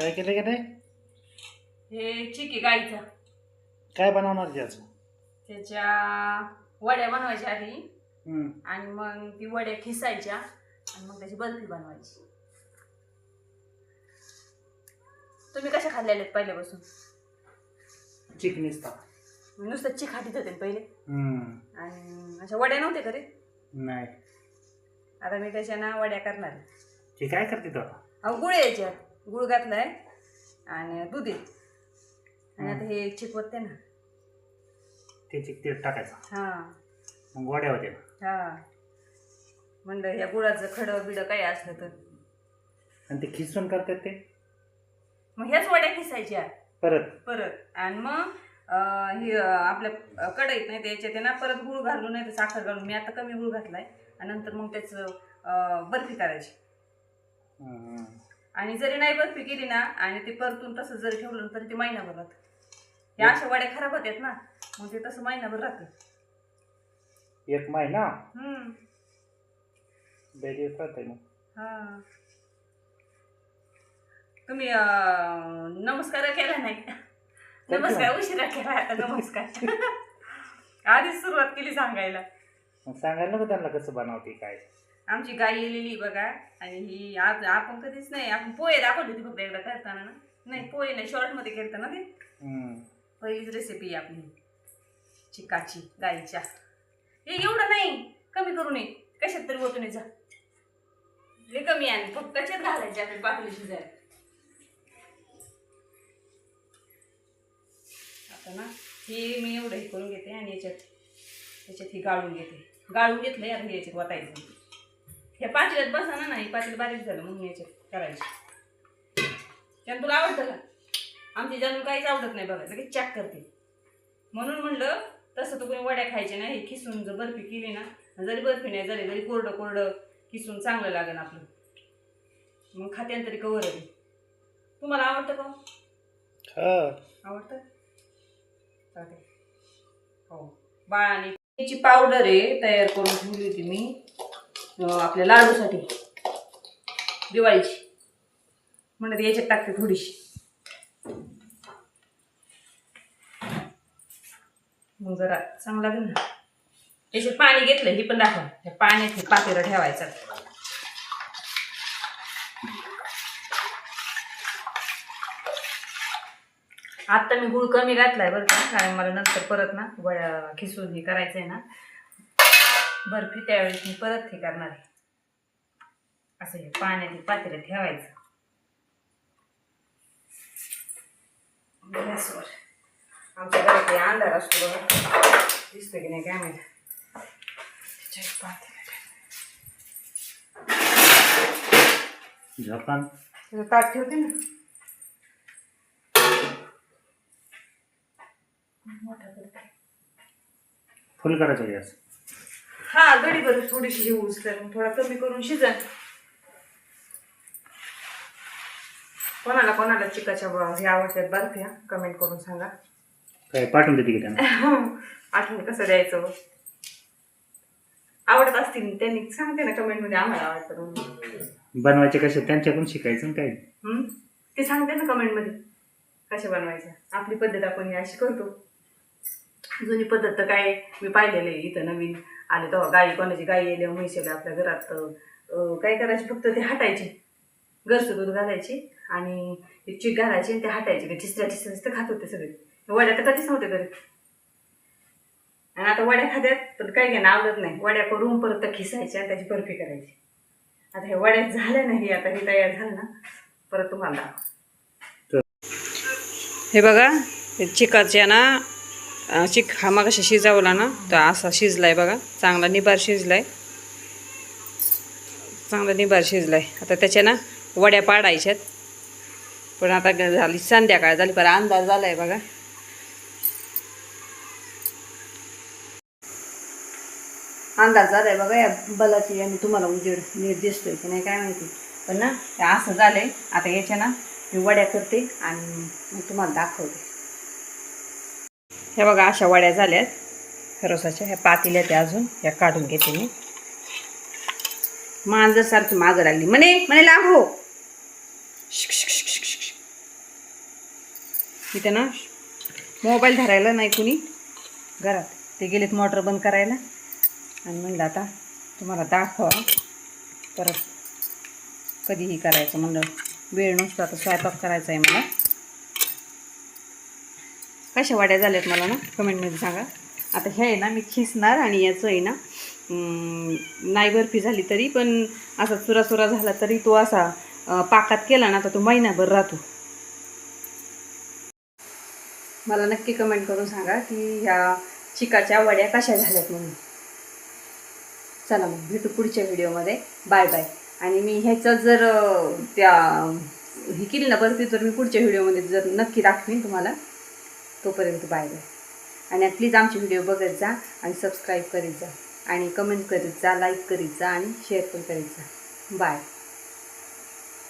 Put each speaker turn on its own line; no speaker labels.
काय केलं का नाही?
हे चिकी गाईचा.
काय बनवणार त्याचं?
त्याच्या वड्या बनवायच्या आधी.
हम्म.
आणि मग ती वड्या खिसायच्या आणि मग त्याची बर्फी बनवायची. तुम्ही कशा खाल्लेल्या आहेत पहिल्यापासून?
चिकनीच तर
मी नुसतं चिक खातीत होते पहिले.
हम्म.
आणि अशा वड्या नव्हते घरी
नाही.
आता मी त्याच्या ना वड्या करणार.
ते काय करते तो?
अहो गुळ यायच्यात गुळ घातलाय आणि दूध आहे आणि आता हे चिकवते ना.
ते चिक ते टाकायचं.
हां.
मग वड्या होते
हा. म्हणलं या गुळाचं खडं बिडं काही असलं तर.
आणि ते खिसून करतात ते?
मग ह्याच वड्या खिसायच्या.
परत.
परत. आणि मग अं, हे अं, आपल्या कढईत नाही त्याच्यात आहे ना परत गुळ घालून नाही तर साखर घालून. मी आता कमी गुळ घातलाय. आणि नंतर मग त्याचं अं, बर्फी करायची.
हम्म.
आणि जरी नाही बर्फी केली ना आणि ते परतून तसं जरी ठेवलं तरी ते महिनाभर राहतं. या अशा वड्या खराब होतात ना मग ते तसं महिनाभर राहतं.
एक महिना?
हम्म.
लय दिवस राहते मग.
हा. तुम्ही अं, नमस्कार केला नाही. नमस्कार उशिरा केला आता नमस्कार. आधीच सुरुवात केली सांगायला.
मग सांगायला नको त्यांना कसं बनवते काय.
आमची गाय येलेली बघा. आणि ही आज आपण कधीच नाही आपण पोहे दाखवली होती फक्त एकदा करताना ना. नाही पोहे नाही शॉर्टमध्ये केलं ना ते. पहिलीच रेसिपी आपली. चिकाची गाईच्या. हे एवढं नाही कमी करू नये कशात तरी ओतून जा. लय कमी आहे फक्त कशात घालायचे आपली पाकळी शिजायला. आता ना ही मी एवढं हे करून घेते आणि याच्यात याच्यात ही गाळून घेते. गाळून घेतलंय आता हे याच्यात वाटायचं हे पातेल्यात बसा ना नाही पातेल बारीक झालं म्हणून याच्यात करायचं. त्यानं तुला आवडतं का? आमची जणू काहीच आवडत नाही बघा लगेच चॅक करते. म्हणून म्हणलं तसं तर कोणी वड्या खायच्या नाही हे खिसून जर बर्फी केली ना जरी बर्फी नाही जरी जरी कोरडं कोरडं खिसून चांगलं लागेल आपलं. मग खात्यान तरी कवर आहे. तुम्हाला आवडतं का
हा?
आवडतं? चालेल हो. बाळाने त्याची पावडर आहे तयार करून ठेवली होती मी. आपल्या लाडूसाठी. दिवाळीची. म्हणत याच्यात टाकते थोडीशी. मग जरा चांगला लागेल ना. याच्यात पाणी घेतलं ही पण दाखव. त्या पाण्यात हे पातेलं ठेवायचं. आत्ता मी गुळ कमी घातलाय बरं का कारण मला नंतर परत ना खिसून हे करायचं आहे ना. बर्फी त्यावेळेस मी परत हे करणार आहे. असं हे पाण्यात हे पातेलं ठेवायचं. गॅसवर. आमच्या घरात अंधार असतो बघा. दिसतं की नाही काय माहिती त्याचं ताट ठेवते ना.
फुल करायचं गॅस.
हा गडी बरं थोडीशी तर मग थोडा कमी करून शिजा कोणाला कोणाला चिकाच्या हे आवडतात बर्फी हा कमेंट करून सांगा.
काय पाठवून देते की त्यांना?
आठवण कसं द्यायचं. आवडत असतील त्यांनी सांगते ना कमेंटमध्ये आम्हाला आवडतं म्हणून.
बनवायचे कसे त्यांच्याकडून शिकायचं आणि काय
हम्म? ते सांगते ना कमेंटमध्ये कसे बनवायचं आपली पद्धत आपण ही अशी करतो. जुनी पद्धत तर काय मी पाहिलेलं आहे इथं नवीन. आले तेव्हा गाई कोणाची गाई येल्या म्हैस आल्या आपल्या घरात काय करायची? फक्त ते हटायचे. घरचं दूध घालायची आणि चीक घालायची आणि ते हटायची. ते ठिसऱ्या ठिसऱ्या खात होते सगळे. वड्या तर कधीच नव्हते घरी. आणि आता वड्या खात्यात पण काही घेणं आवडत नाही. वड्या करून परत त्या खिसायच्या आणि त्याची बर्फी करायची. आता हे वड्या झाल्या नाही आता हे तयार झालं ना परत तुम्हाला हे बघा चिकाच्या ना अं, हा मग शिजवला ना तर असा शिजलाय बघा. चांगला निबार शिजलाय. चांगला निबार शिजलाय. आता त्याच्या ना वड्या पाडायच्यात. पण आता झाली संध्याकाळ झाली पर अंदाज झालाय बघा. अंदाज झालाय बघा या बलाची आणि तुम्हाला उजेड नीट दिसतोय की नाही काय माहिती. पण ना हे असं झालंय. आता याच्या ना मी वड्या करते आणि मग तुम्हाला दाखवते. हे बघा अशा वड्या झाल्यात. रसाच्या ह्या पातील्या त्या अजून. ह्या काढून घेते मी. मांजर सारखी मागं लागली म्हणे म्हणे लांब हो. इथे ना मोबाईल धरायला नाही कुणी. घरात. ते गेलेत मोटर बंद करायला. आणि म्हणलं आता तुम्हाला दाखवा. परत कधीही करायचं म्हणलं. वेळ नसतो आता स्वयंपाक करायचा आहे मला. कशा वाड्या झाल्यात मला ना कमेंटमध्ये सांगा. आता हे आहे ना मी खिसणार आणि याचं आहे ना नाही बर्फी झाली तरी पण असा चुरा झाला तरी तो असा पाकात केला ना तर तो महिनाभर राहतो. मला नक्की कमेंट करून सांगा की ह्या चिकाच्या वड्या कशा झाल्यात म्हणून. चला मग भेटू पुढच्या व्हिडिओमध्ये. Bye bye. आणि मी ह्याचं जर त्या ही केली ना बर्फी तर मी पुढच्या व्हिडिओमध्ये जर नक्की दाखवीन तुम्हाला. तोपर्यंत बाय बाय आणि प्लीज आमचे व्हिडिओ बघत जा आणि सबस्क्राईब करीत जा. आणि कमेंट करीत जा लाईक करीत जा आणि शेअर पण करीत जा. बाय